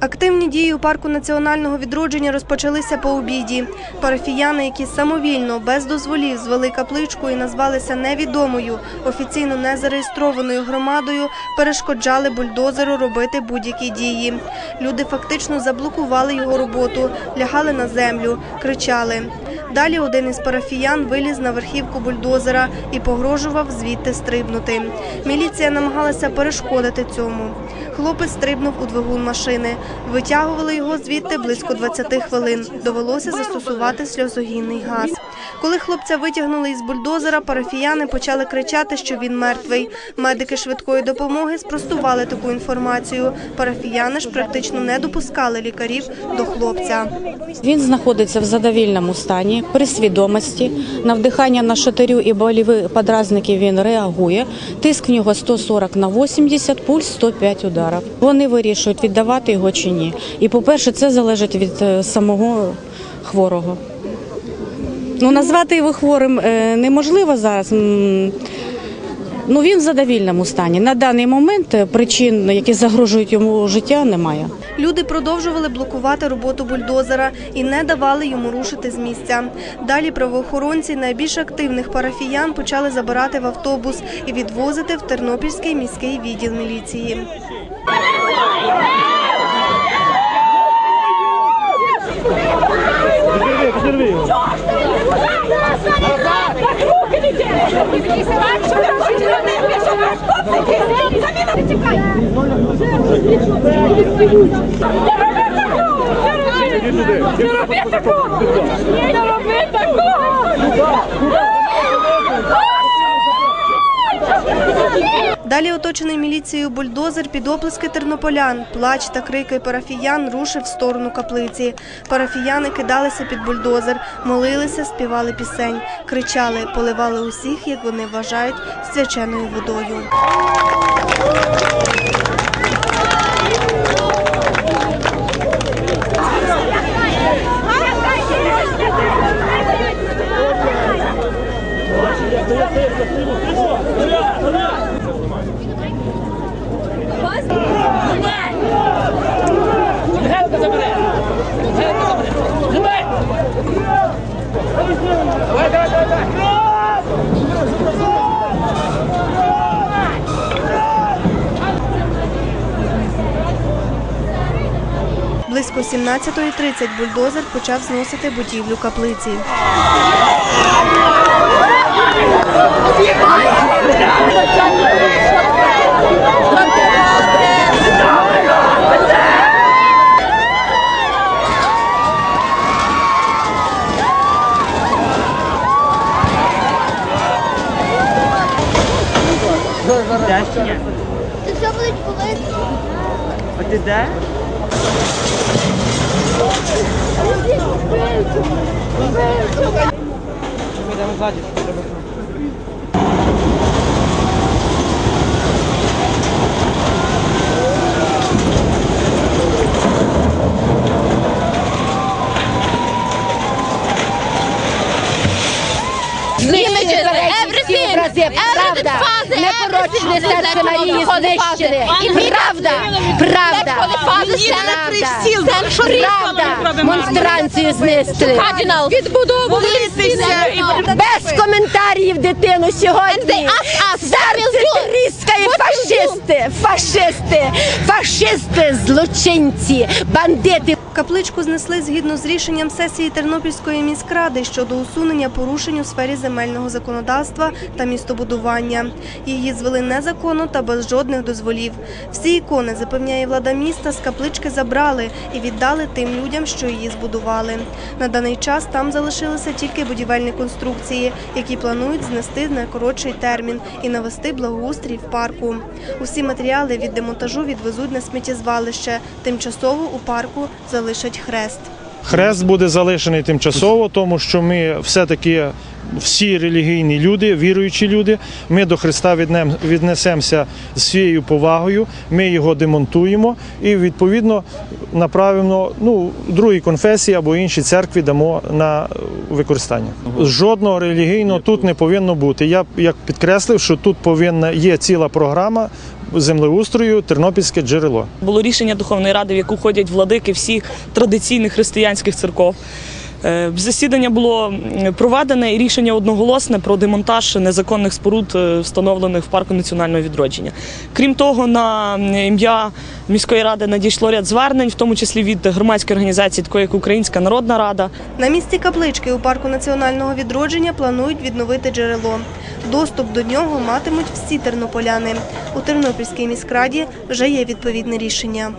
Активні дії у парку національного відродження розпочалися по обіді. Парафіяни, які самовільно, без дозволів, звели капличку і назвалися невідомою, офіційно не зареєстрованою громадою, перешкоджали бульдозеру робити будь-які дії. Люди фактично заблокували його роботу, лягали на землю, кричали. Далі один із парафіян виліз на верхівку бульдозера і погрожував звідти стрибнути. Міліція намагалася перешкодити цьому. Хлопець стрибнув у двигун машини. Витягували його звідти близько 20 хвилин. Довелося застосувати сльозогінний газ. Коли хлопця витягнули із бульдозера, парафіяни почали кричати, що він мертвий. Медики швидкої допомоги спростували таку інформацію. Парафіяни ж практично не допускали лікарів до хлопця. Він знаходиться в задовільному стані, при свідомості. На вдихання на шатирю і боліві подразники він реагує. Тиск в нього 140 на 80, пульс 105 ударів. Вони вирішують, віддавати його чи ні. І, по-перше, це залежить від е, самого хворого. Ну, назвати його хворим е, неможливо зараз. Ну, він в задовільному стані. На даний момент е, причин, які загрожують йому життя, немає. Люди продовжували блокувати роботу бульдозера і не давали йому рушити з місця. Далі правоохоронці найбільш активних парафіян почали забирати в автобус і відвозити в Тернопільський міський відділ міліції. Не роби такого! Не роби такого! Далі оточений міліцією бульдозер під оплески тернополян, плач та крики парафіян рушив в сторону каплиці. Парафіяни кидалися під бульдозер, молилися, співали пісень, кричали, поливали усіх, як вони вважають, свяченою водою. Гелка забере! Давай! Близько 17.30 бульдозер почав зносити будівлю каплиці. Це все будуть болити. А ти де? Ми йдемо ззаді, треба. Знищили everything, правда, непорочне серце Марії знищили. І правда, правда, правда, правда, монстранцію знищили. Відбудовувалися. Без коментарів дитину сьогодні. Серце тріскає фашисти, фашисти, фашисти, злочинці, бандити. Капличку знесли згідно з рішенням сесії Тернопільської міськради щодо усунення порушень у сфері земельного законодавства та містобудування. Її звели незаконно та без жодних дозволів. Всі ікони, запевняє влада міста, з каплички забрали і віддали тим людям, що її збудували. На даний час там залишилися тільки будівельні конструкції, які планують знести на коротший термін і навести благоустрій в парку. Усі матеріали від демонтажу відвезуть на сміттєзвалище. Тимчасово у парку залишать хрест. Хрест буде залишений тимчасово, тому що ми все-таки всі релігійні люди, віруючі люди, ми до Христа віднесемося з всією повагою, ми його демонтуємо і відповідно направимо ну, другій конфесії або іншій церкві дамо на використання. Жодного релігійного тут не повинно бути. Я як підкреслив, що тут повинна є ціла програма землеустрою Тернопільське джерело. Було рішення Духовної ради, в яку ходять владики всіх традиційних християнських церков. Е, Засідання було проведене і рішення одноголосне про демонтаж незаконних споруд, е, встановлених в парку національного відродження. Крім того, на ім'я міської ради надійшло ряд звернень, в тому числі від громадської організації, такої як Українська Народна Рада. На місці каплички у парку національного відродження планують відновити джерело. Доступ до нього матимуть всі тернополяни. У Тернопільській міськраді вже є відповідне рішення.